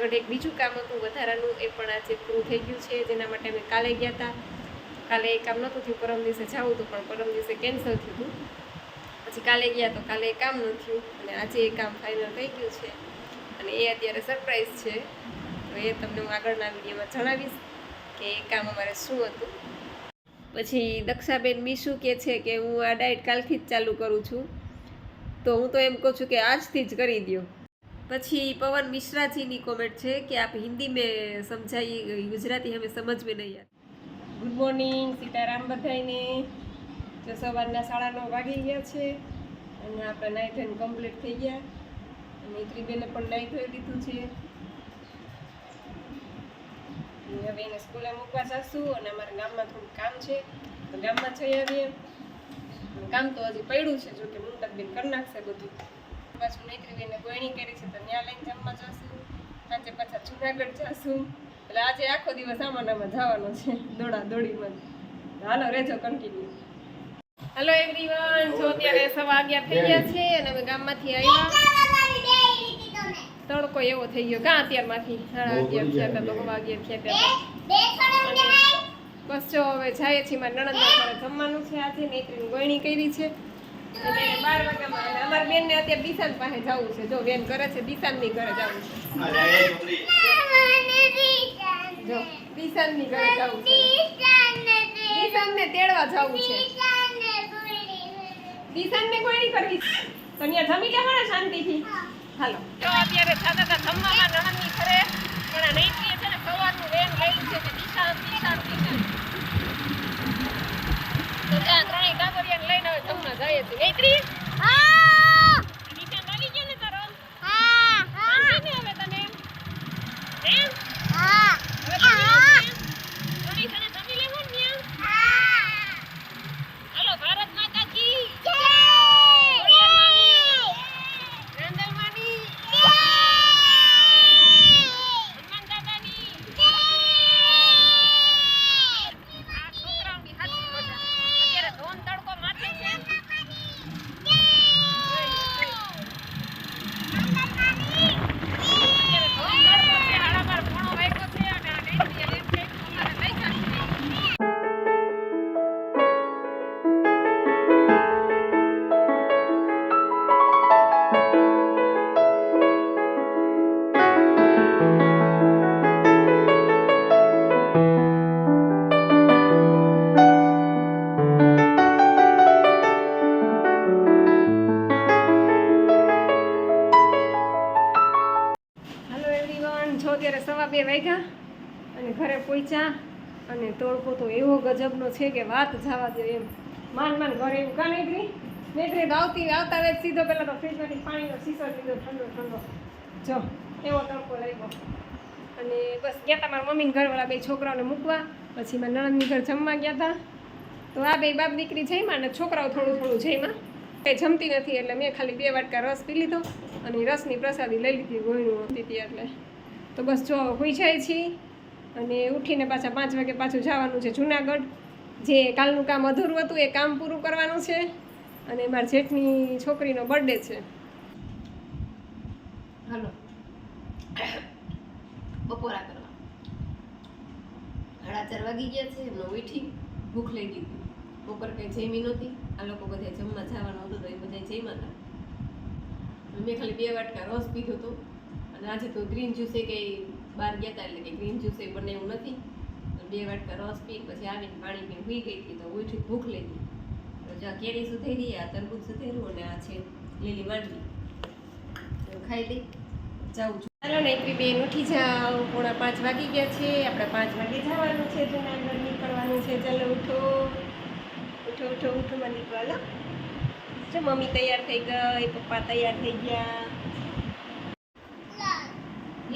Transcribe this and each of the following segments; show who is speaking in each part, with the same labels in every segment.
Speaker 1: જુનાગઢ એક બીજું કામ હતું, વધારાનું એ પણ આજે પૂરું થઈ ગયું છે, જેના માટે અમે કાલે ગયા હતા. કાલે એ કામ નહોતું થયું, પરમ દિવસે જવું હતું, પણ પરમ દિવસે કેન્સલ થયું હતું. પછી કાલે ગયા તો કાલે એ કામ ન થયું, અને આજે એ કામ ફાઇનલ થઈ ગયું છે. અને એ અત્યારે સરપ્રાઈઝ છે. તો એ તમને હું આગળના વિડીયોમાં જણાવીશ કે એ કામ અમારે શું હતું. પછી દક્ષાબેન મીશું કે છે કે હું આ ડાયટ કાલથી જ ચાલુ કરું છું. તો હું તો એમ કહું છું કે આજથી જ કરી દો પછી પવન મિશ્રાજીની કોમેન્ટ છે કે આપ હિન્દી મેં સમજાઈ ગુજરાતી હવે સમજ મેં નહીં આવે. ગુડ મોર્નિંગ સીતારામ બધાઈને જો સવારના સાડા નવ વાગી ગયા છે અને આપણે નાઈ ધોઈને કમ્પ્લીટ થઈ ગયા. અને ત્રીબેને પણ નાઈ ધોઈ દીધું છે. હવે એને સ્કૂલે મૂકવા જશું અને અમારા ગામમાં થોડું કામ છે. તો ગામમાં જઈ આવીએ. કામ તો હજી પડ્યું છે, જોકે મુંડકબેન કરી નાખશે બધું. પાછું નૈત્રીબેને ગોયણી કરી છે તો ત્યાં લઈને જમવા જશું. સાંજે પાછા જુનાગઢ જશું. એટલે આજે આખો દિવસ આમાં જવાનો છે દોડા દોડીમાં. હાલો રહેજો કન્ટિન્યુ હેલો એવરીવન જો અત્યારે સવા અગિયાર થઈ ગયા છે અને અમે ગામમાંથી આવ્યા. તડકો એવો થઈ ગયો. કાં અત્યારમાંથી? સાડા અગિયાર થયા હતા તો હવા અગિયાર થયા હતા. બસ જો હવે જાય છીએ મારા નણંદના ઘરે જમવાનું છે આજે. નૈત્રીની ગોયણી કરી છે. બાર વાગ્યામાં અને અમારી બેનને અત્યારે દિશાન પાસે જવું છે. જો બેન કરે છે દિશાનની ઘરે જવું છે. જો દિશાનની ઘરે જવું છે. દિશાનને તેડવા જવું છે. દિશાનને ગોયણી કરવી છે? તો અહીંયા જમી લેવો શાંતિથી? હાલો. તો અત્યારે થતા હતા જમવામાં નણંદની ઘરે પણ આ નૈત્રીએ છે ને સવારનું વેન લઈ છે કે દિશાન દિશાન દિશાન તો ત્યાં ત્રણેય કાંકરિયાને લઈને હવે જમવા પહોંચ્યા અને તડકો તો એવો ગજબનો છે કે વાત જવા દે એમ. માન માન, ઘરે એવું કાં નીકળી? નીકળી તો આવતી, આવતા વેચ સીધો પહેલાં તો ફ્રીજમાંથી પાણીનો શીશો લીધો, ઠંડો ઠંડો. જો, એવો તડકો લાગ્યો. અને બસ ગયા હતા મારા મમ્મીને ઘરવાળા બે છોકરાઓને મૂકવા. પછી મારા નણંદની ઘર જમવા ગયા હતા તો આ બે બાપ દીકરી જઈમાં અને છોકરાઓ થોડું થોડું જઈમાં કંઈ જમતી નથી એટલે મેં ખાલી બે વાટકા રસ પી લીધો અને રસની પ્રસાદી લઈ લીધી, ગોળીનું હતી એટલે. તો બસ જો, હોઈ જાય છીએ. અને ઉઠીને પાછા પાંચ વાગે પાછું જવાનું છે જુનાગઢ. જે કાલનું કામ અધૂરું હતું, એ કામ પૂરું કરવાનું છે. અને મારા જેઠની છોકરીનો બર્થડે છે. હલો. બપોરા કરવા. સાડા ચાર વાગી ગયા છે, એમને ઉઠી ભૂખ લઈ ગઈ. બપોર કંઈ જમી નહોતી. આ લોકો બધા જમવા જવાનું હતું, તો એ બધા જમ્યા હતા મેં ખાલી બે વાટકા રસ પીધો હતો. અને આજે તો ગ્રીન જ્યુસે કંઈ બહાર ગયા હતા એટલે કે ગ્રીન જ્યુસે બને એવું નથી. બે વાટકા રસ પી પછી આવીને પાણી પીને સુઈ ગઈ હતી તો ઉઠી ભૂખ લેતી તો જ્યાં કેરી સુધેરી આ તરબૂચ સુધેરું અને આ છે લીલી માંડવી ખાઈ લઈ, જાઉં છું. ચાલો ને એકવી બેન ઉઠી જાઓ. પોણા પાંચ વાગી ગયા છે. આપણે પાંચ વાગે જવાનું છે. જુનાગઢ નીકળવાનું છે. ચાલો ઉઠો. ઉઠો ઉઠો ઉઠો માં નીકળો જો મમ્મી તૈયાર થઈ ગઈ, પપ્પા તૈયાર થઈ ગયા.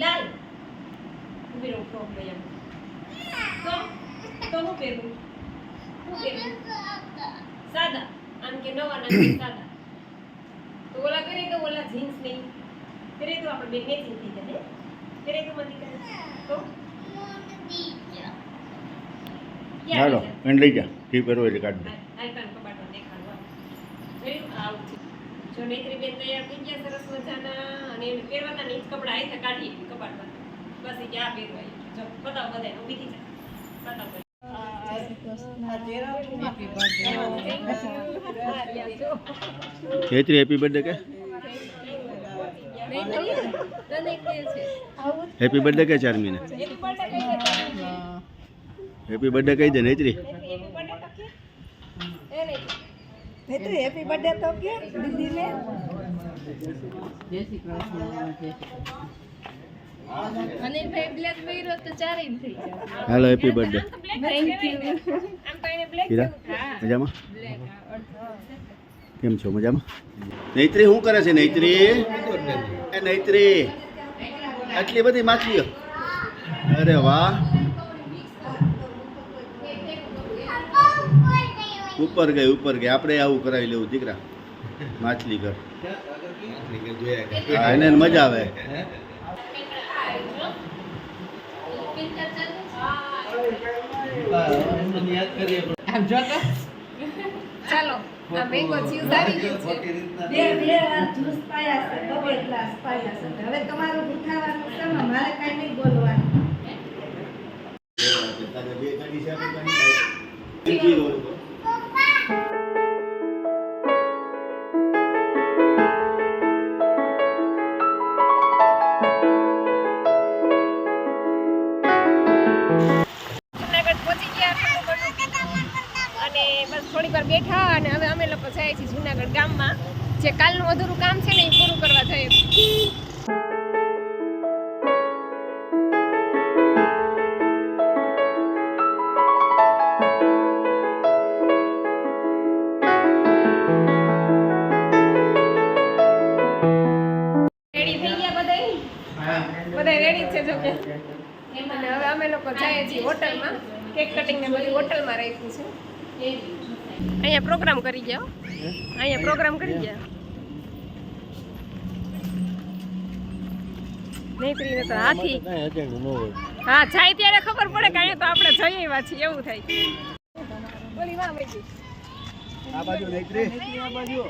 Speaker 1: લાલ? રહો ફ્રોક લઈ આવ તો તો હું પહેરવું હું પહેરું સાદા આમ કે નવા ના સાદા તો ઓલા કરે તો ઓલા જીન્સ નહીં કરે તો આપણે બે મેચિંગ થઈ જાય કરે તો મતી કરે તો
Speaker 2: હાલો એને લઈ જા જે પહેરવો એટલે કાઢ દે
Speaker 1: આવું જો નેત્રી બેન તૈયાર થઈ ગયા સરસ મજાના અને પહેરવાના નીચ કપડા આઈ કાઢી કબાટમાં છે કે આ પહેરવાય જો બતાવો બધાને ઊભી થઈ જા. બતાવો
Speaker 2: હેતરી હેપી બર્થડે કે? હેપી બર્થડે કે ચારમીને? હેપી બર્થડે કહી દે ને હેતરી
Speaker 3: હેપી બર્થડે તો કે દીદીને.
Speaker 4: અનિલભાઈ બ્લેક પહેર્યો તો ચારેય થઈ જાય
Speaker 2: hello happy birthday
Speaker 4: thank you
Speaker 1: આમ તો એને બ્લેક
Speaker 2: મજામાં? કેમ છો મજામાં? નૈત્રી શું કરે છે નૈત્રી? એ નૈત્રી આટલી બધી માછલીઓ. અરે વાહ. ઉપર ગઈ ઉપર ગઈ. આપણે આવું કરાવી લેવું દીકરા. માછલી ઘર. એને મજા આવે.
Speaker 1: ચાલો આ મેંગો જ્યુસ આવી ગયું છે.
Speaker 3: બે બે જ્યુસ પાયા છે ગ્લાસ પાયા છે. હવે તમારું ઉઠાવવાનું છે ને મારે કાંઈ નહીં બોલવાનું.
Speaker 1: થોડીક વાર બેઠા અને હવે અમે લોકો જાય છીએ જુનાગઢ ગામમાં. જે કાલનું અધૂરું કામ છે ને એ પૂરું કરવા જઈએ. રેડી થઈ ગયા બધાય? બધા રેડી છે જો કે. અને હવે અમે લોકો જઈએ છીએ હોટલમાં. કેક કટિંગ ને બધી હોટલમાં રાખ્યું છે અહીંયા પ્રોગ્રામ કરી ગયા અહીંયા પ્રોગ્રામ કરી ગયા. નહીં કરીને તો હાથી. હા જાય ત્યારે ખબર પડે કે અહીંયા તો આપણે જઈએ એવા છીએ એવું થાય. બોલી વાહ મેજી
Speaker 2: આ બાજુ નૈત્રી
Speaker 1: હેલો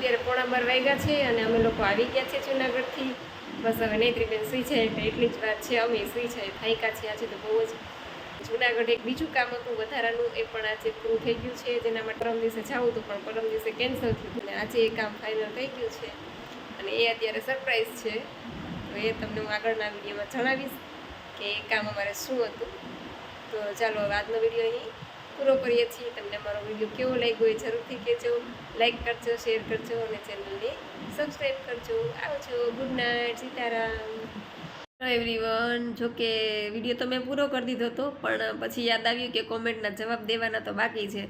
Speaker 1: અત્યારે પોણા વાગ્યા છે અને અમે લોકો આવી ગયા છે જુનાગઢથી. બસ હવે નૈત્રીબેન સુઈ જાય એટલે એટલી જ વાત છે, અમે સુઈ જાય, થાયકા છે, આજે તો બહુ જ. જુનાગઢ એક બીજું કામ હતું વધારાનું, એ પણ આજે પૂરું થઈ ગયું છે, જેના માટે પરમ દિવસે જવું હતું, પણ પરમ દિવસે કેન્સલ થયું અને આજે એ કામ ફાઇનલ થઈ ગયું છે. અને એ અત્યારે સરપ્રાઈઝ છે. તો એ તમને હું આગળના વિડીયોમાં જણાવીશ કે એ કામ અમારે શું હતું. તો ચાલો આજનો વીડિયો અહીં. પૂરો કરીએ છીએ. તમને મારો વીડિયો કેવો લાગ્યો એ જરૂરથી કહેજો. લાઇક કરજો શેર કરજો અને ચેનલને સબસ્ક્રાઈબ કરજો. આવજો. Good night Sitaram. એવરીવન જો કે વીડિયો તો મેં પૂરો કરી દીધો હતો, પણ પછી યાદ આવ્યું કે કોમેન્ટના જવાબ દેવાના તો બાકી છે.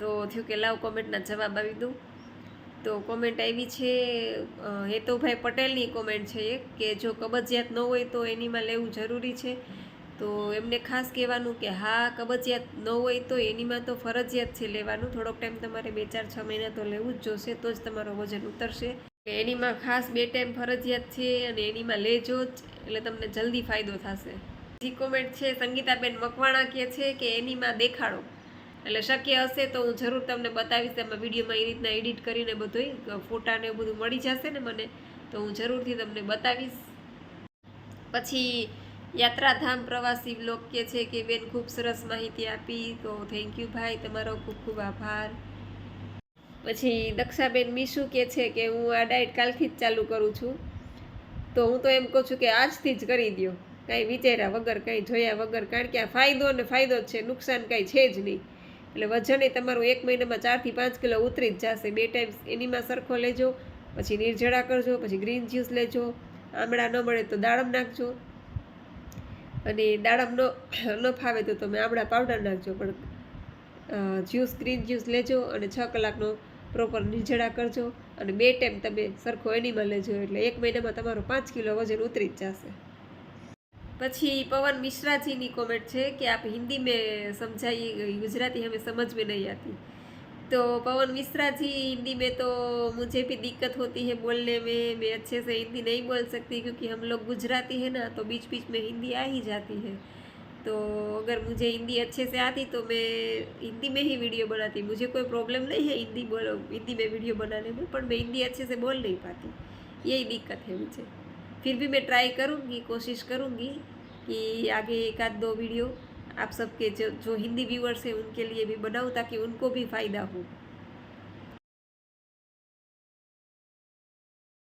Speaker 1: તો થયું કે લાવ કોમેન્ટના જવાબ આવી દઉં. તો કોમેન્ટ આવી છે હેતુભાઈ પટેલની કોમેન્ટ છે એક, કે જો કબજિયાત ન હોય તો એનીમાં લેવું જરૂરી છે. તો એમને ખાસ કહેવાનું કે હા, કબજિયાત ન હોય તો એનીમાં તો ફરજિયાત છે લેવાનું. થોડોક ટાઈમ તમારે બે ચાર છ મહિના તો લેવું જ જોશે, તો જ તમારો વજન ઉતરશે. એનીમાં ખાસ બે ટાઈમ ફરજિયાત છે અને એનીમાં લેજો જ, એટલે તમને જલ્દી ફાયદો થશે. બીજી કોમેન્ટ છે, સંગીતાબેન મકવાણા કહે છે કે એનીમાં દેખાડો. એટલે શક્ય હશે તો હું જરૂર તમને બતાવીશ એમાં વિડીયોમાં એ રીતના એડિટ કરીને બધુંય ફોટા ને એવું બધું મળી જશે ને મને, તો હું જરૂરથી તમને બતાવીશ. પછી યાત્રાધામ પ્રવાસી બ્લોગ કે છે કે બેન, ખૂબ સરસ માહિતી આપી. તો થેન્ક યુ ભાઈ, તમારો ખૂબ ખૂબ આભાર. પછી દક્ષાબેન મીશુ કે છે કે હું આ ડાયટ કાલથી જ ચાલુ કરું છું. તો હું તો એમ કહું છું કે આજથી જ કરી દો કાંઈ વિચાર્યા વગર, કાંઈ જોયા વગર, કારણ કે આ ફાયદો ને ફાયદો જ છે, નુકસાન કાંઈ છે જ નહીં. એટલે વજન એ તમારું એક મહિનામાં ચારથી પાંચ કિલો ઉતરી જ જશે. બે ટાઈમ એનીમાં સરખો લેજો, પછી નિર્જળા કરજો, પછી ગ્રીન જ્યુસ લેજો. આમળા ન મળે તો દાડમ નાખજો. અને દાડમ ન ફાવે તો તમે આમળા પાવડર નાખજો, પણ જ્યુસ ગ્રીન જ્યુસ લેજો અને છ કલાકનો પ્રોપર નીંજળા કરજો અને બે ટાઈમ તમે સરખો એનિમલ લેજો એટલે એક મહિનામાં તમારો પાંચ કિલો વજન ઉતરી જ જશે. પછી પવન મિશ્રાજીની કોમેન્ટ છે કે આપ હિન્દી મેં સમજાઈ ગુજરાતી હમે સમજ મેં નહીં આતી तो पवन मिश्रा जी हिंदी में तो मुझे भी दिक्कत होती है बोलने में। मैं अच्छे से हिंदी नहीं बोल सकती क्योंकि हम लोग गुजराती है ना तो बीच बीच में हिंदी आ ही जाती है। तो अगर मुझे हिंदी अच्छे से आती तो मैं हिंदी में ही वीडियो बनाती। मुझे कोई प्रॉब्लम नहीं है हिंदी बोलो, हिंदी में वीडियो बनाने में, पर मैं हिंदी अच्छे से बोल नहीं पाती। यही दिक्कत है मुझे। फिर भी मैं ट्राई करूँगी, कोशिश करूँगी कि आगे एक आध दो वीडियो आप सबके जो जो हिंदी व्यूअर्स हैं उनके लिए भी बनाऊँ ताकि उनको भी फ़ायदा हो